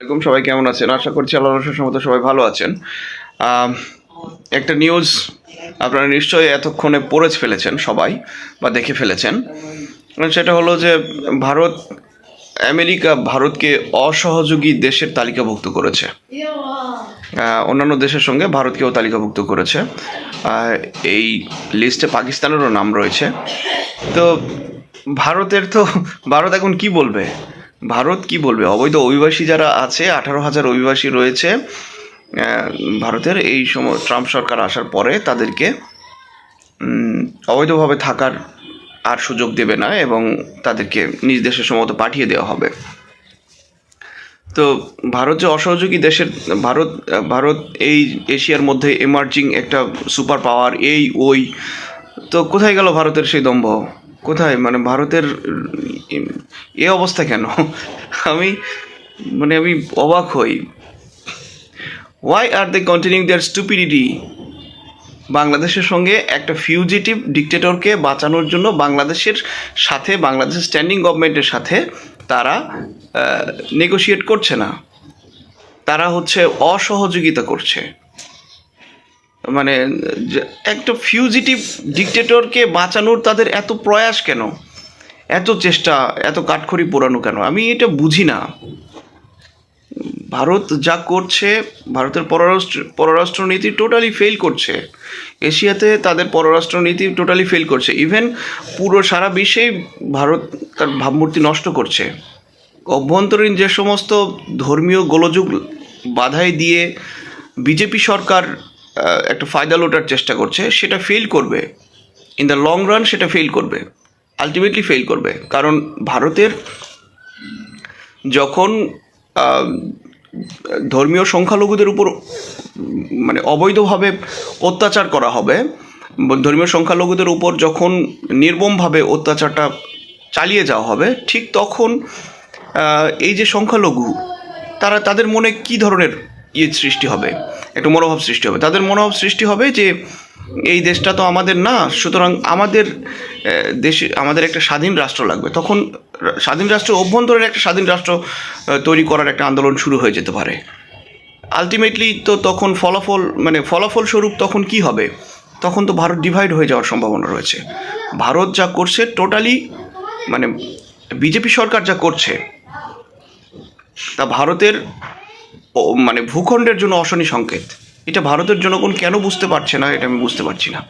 এরকম সবাই কেমন আছেন? আশা করছি আল্লাহ রসের সময় সবাই ভালো আছেন। একটা নিউজ আপনারা নিশ্চয়ই এতক্ষণে পড়ে ফেলেছেন সবাই, বা দেখে ফেলেছেন। সেটা হলো যে, ভারত, আমেরিকা ভারতকে অসহযোগী দেশের তালিকাভুক্ত করেছে। অন্যান্য দেশের সঙ্গে ভারতকেও তালিকাভুক্ত করেছে। এই লিস্টে পাকিস্তানেরও নাম রয়েছে। তো ভারতের তো, ভারত এখন কি বলবে? ভারত কি বলবে? অবৈধ অভিবাসী যারা আছে, আঠারো হাজার অভিবাসী রয়েছে ভারতের এই সময় ট্রাম্প সরকার আসার পরে তাদেরকে অবৈধভাবে থাকার আর সুযোগ দেবে না এবং তাদেরকে নিজ দেশের সম্মত পাঠিয়ে দেওয়া হবে। তো ভারত যে অসহযোগী দেশের, ভারত ভারত এই এশিয়ার মধ্যে এমার্জিং একটা সুপার পাওয়ার এই, ওই, তো কোথায় গেল ভারতের সেই দম্ভ? কোথায়? মানে ভারতের, এ অবস্থা কেন? আমি মানে আমি অবাক হই। Why are they continue their stupidity বাংলাদেশের সঙ্গে একটা ফিউজিটিভ ডিকটেটরকে বাঁচানোর জন্য বাংলাদেশের সাথে, বাংলাদেশের স্ট্যান্ডিং গভর্নমেন্টের সাথে তারা নেগোশিয়েট করছে না। তারা হচ্ছে অসহযোগিতা করছে। মানে একটা ফিউজিটিভ ডিকটেটরকে বাঁচানোর তাদের এত প্রয়াস কেন? এত চেষ্টা, এত কাঠখড়ি পোড়ানো কেন? আমি এটা বুঝি না। ভারত যা করছে, ভারতের পররাষ্ট্র, পররাষ্ট্রনীতি টোটালি ফেল করছে। এশিয়াতে তাদের পররাষ্ট্রনীতি টোটালি ফেল করছে। ইভেন পুরো সারা বিশ্বেই ভারত তার ভাবমূর্তি নষ্ট করছে। অভ্যন্তরীণ যে সমস্ত ধর্মীয় গোলযোগ বাধাই দিয়ে বিজেপি সরকার একটা ফায়দা লোটার চেষ্টা করছে, সেটা ফেল করবে। ইন দ্য লং রান সেটা ফেল করবে। আলটিমেটলি ফেল করবে। কারণ ভারতের যখন ধর্মীয় সংখ্যালঘুদের উপর মানে অবৈধভাবে অত্যাচার করা হবে, ধর্মীয় সংখ্যালঘুদের উপর যখন নির্মমভাবে অত্যাচারটা চালিয়ে যাওয়া হবে, ঠিক তখন এই যে সংখ্যালঘু, তারা তাদের মনে কি ধরনের ইয়ে সৃষ্টি হবে, একটা মনোভাব সৃষ্টি হবে। তাদের মনোভাব সৃষ্টি হবে যে এই দেশটা তো আমাদের না, সুতরাং আমাদের দেশে আমাদের একটা স্বাধীন রাষ্ট্র লাগবে। তখন স্বাধীন রাষ্ট্র অভ্যন্তরীণ একটা স্বাধীন রাষ্ট্র তৈরি করার একটা আন্দোলন শুরু হয়ে যেতে পারে। আলটিমেটলি তো তখন ফলাফল মানে ফলাফল স্বরূপ তখন কি হবে? তখন তো ভারত ডিভাইড হয়ে যাওয়ার সম্ভাবনা রয়েছে। ভারত যা করছে টোটালি মানে বিজেপি সরকার যা করছে, তা ভারতের মানে ভূখণ্ডের জন্য অশনি সংকেত। এটা ভারতের জনগণ কেন বুঝতে পারছে না, এটা আমি বুঝতে পারছি না।